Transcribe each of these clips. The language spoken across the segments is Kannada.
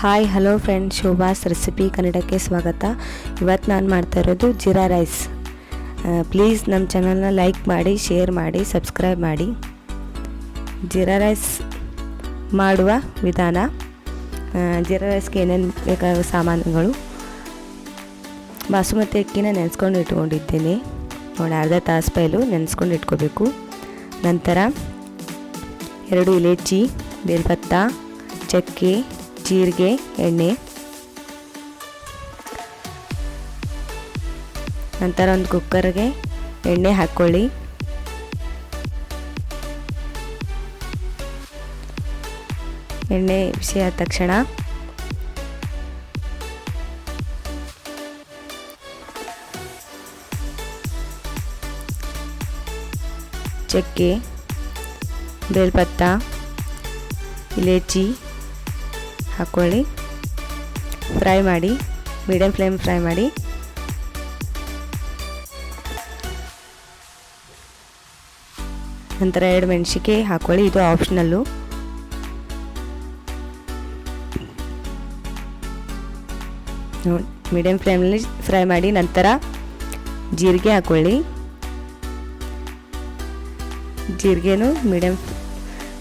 Hi hello friend Shobha's recipe ಕನ್ನಡಕ್ಕೆ ಸ್ವಾಗತ. ಇವತ್ತು ನಾನು ಮಾಡ್ತಾ ಇರೋದು ಜೀರಾ ರೈಸ್ ಪ್ಲೀಸ್ ನಮ್ಮ ಚಾನಲ್ನ ಲೈಕ್ ಮಾಡಿ ಶೇರ್ ಮಾಡಿ ಸಬ್ಸ್ಕ್ರೈಬ್ ಮಾಡಿ. ಜೀರಾ ರೈಸ್ ಮಾಡುವ ವಿಧಾನ. ಜೀರಾ ರೈಸ್ಗೆ ಏನೇನು ಬೇಕಾಗೋ ಸಾಮಾನುಗಳು. ಬಾಸುಮತಿ ಅಕ್ಕಿನ ನೆನೆಸ್ಕೊಂಡು ಇಟ್ಕೊಂಡಿದ್ದೀನಿ. ನೋಡಿ, ಅರ್ಧ ತಾಸು ಪೈಲು ನೆನೆಸ್ಕೊಂಡು ಇಟ್ಕೋಬೇಕು. ನಂತರ ಎರಡು ಇಲೇಚಿ, ಬೇಲ್ಪತ್ತ, ಚಕ್ಕೆ ಜೀರಿಗೆ ಎಣ್ಣೆ. ನಂತರ ಒಂದು ಕುಕ್ಕರ್ಗೆ ಎಣ್ಣೆ ಹಾಕ್ಕೊಳ್ಳಿ ಎಣ್ಣೆ ಬಿಸಿ ಆದ ತಕ್ಷಣ ಚಕ್ಕೆ ಬೇಲ್ಪತ್ತ ಇಲೇಚಿ. ಹಾಕ್ಕೊಳ್ಳಿ. ಫ್ರೈ ಮಾಡಿ ಮೀಡಿಯಮ್ ಫ್ಲೇಮ್ ಫ್ರೈ ಮಾಡಿ. ನಂತರ ಎರಡು ಮೆಣಸಿಕೆ ಹಾಕ್ಕೊಳ್ಳಿ, ಇದು ಆಪ್ಷನಲ್ಲು ನೋಡಿ ಮೀಡಿಯಮ್ ಫ್ಲೇಮಲ್ಲಿ ಫ್ರೈ ಮಾಡಿ, ನಂತರ ಜೀರಿಗೆ ಹಾಕ್ಕೊಳ್ಳಿ. ಜೀರಿಗೆನೂ ಮೀಡಿಯಮ್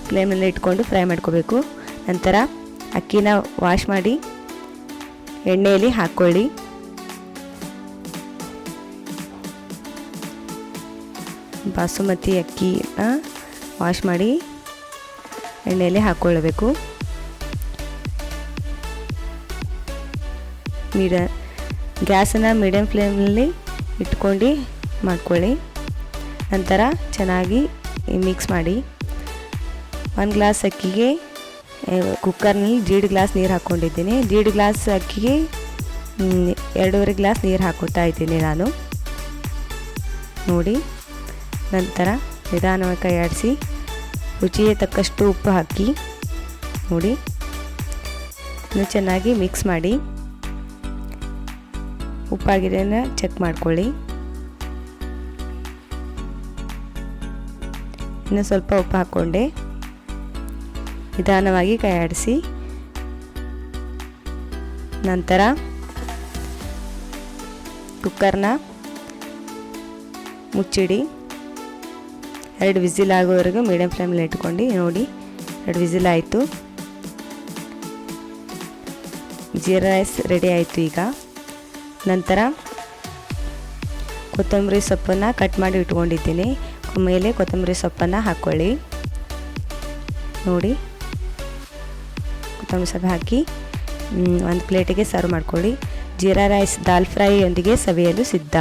ಫ್ಲೇಮಲ್ಲಿ ಇಟ್ಕೊಂಡು ಫ್ರೈ ಮಾಡ್ಕೋಬೇಕು. ನಂತರ ಅಕ್ಕಿನ ವಾಶ್ ಮಾಡಿ, ಎಣ್ಣೆಯಲ್ಲಿ ಹಾಕ್ಕೊಳ್ಳಿ. ಬಾಸುಮತಿ ಅಕ್ಕಿನ ವಾಶ್ ಮಾಡಿ, ಎಣ್ಣೆಯಲ್ಲಿ ಹಾಕ್ಕೊಳ್ಳಬೇಕು ಮೀಡ, ಗ್ಯಾಸನ್ನು ಮೀಡಿಯಮ್ ಫ್ಲೇಮಲ್ಲಿ ಇಟ್ಕೊಂಡು ಮಾಡ್ಕೊಳ್ಳಿ. ನಂತರ ಚೆನ್ನಾಗಿ ಮಿಕ್ಸ್ ಮಾಡಿ. ಒಂದು ಗ್ಲಾಸ್ ಅಕ್ಕಿಗೆ ಕುಕ್ಕರ್ನಲ್ಲಿ ದೀಡ್ ಗ್ಲಾಸ್ ನೀರು ಹಾಕ್ಕೊಂಡಿದ್ದೀನಿ. ದೀಡ್ ಗ್ಲಾಸ್ ಅಕ್ಕಿಗೆ ಎರಡೂವರೆ ಗ್ಲಾಸ್ ನೀರು ಹಾಕೋತಾ ಇದ್ದೀನಿ ನಾನು. ನೋಡಿ, ನಂತರ ನಿಧಾನವಾಗಿ ಕೈ ಆಡಿಸಿ, ರುಚಿಗೆ ತಕ್ಕಷ್ಟು ಉಪ್ಪು ಹಾಕಿ, ನೋಡಿ, ಇನ್ನು ಚೆನ್ನಾಗಿ ಮಿಕ್ಸ್ ಮಾಡಿ ಉಪ್ಪಾಗಿದೆನ ಚೆಕ್ ಮಾಡ್ಕೊಳ್ಳಿ. ಇನ್ನು ಸ್ವಲ್ಪ ಉಪ್ಪು ಹಾಕ್ಕೊಂಡೆ. ನಿಧಾನವಾಗಿ ಕೈ ಆಡಿಸಿ ನಂತರ ಕುಕ್ಕರ್ನ ಮುಚ್ಚಿಡಿ. ಎರಡು ವಿಸಿಲ್ ಆಗೋವರೆಗೂ ಮೀಡಿಯಮ್ ಫ್ಲೇಮಲ್ಲಿ ಇಟ್ಕೊಂಡು ನೋಡಿ, ಎರಡು ವಿಸಿಲ್ ಆಯಿತು. ಜೀರಾ ರೈಸ್ ರೆಡಿ ಆಯಿತು ಈಗ. ನಂತರ ಕೊತ್ತಂಬರಿ ಸೊಪ್ಪನ್ನು ಕಟ್ ಮಾಡಿ ಇಟ್ಕೊಂಡಿದ್ದೀನಿ. ಮೇಲೆ ಕೊತ್ತಂಬರಿ ಸೊಪ್ಪನ್ನು ಹಾಕ್ಕೊಳ್ಳಿ ನೋಡಿ. ಕೊತ್ತಂಬರಿ ಸೊಪ್ಪು ಹಾಕಿ ಒಂದು ಪ್ಲೇಟಿಗೆ ಸರ್ವ್ ಮಾಡ್ಕೊಳ್ಳಿ. ಜೀರಾ ರೈಸ್ ದಾಲ್ ಫ್ರೈಯೊಂದಿಗೆ ಸವಿಯಲು ಸಿದ್ಧ.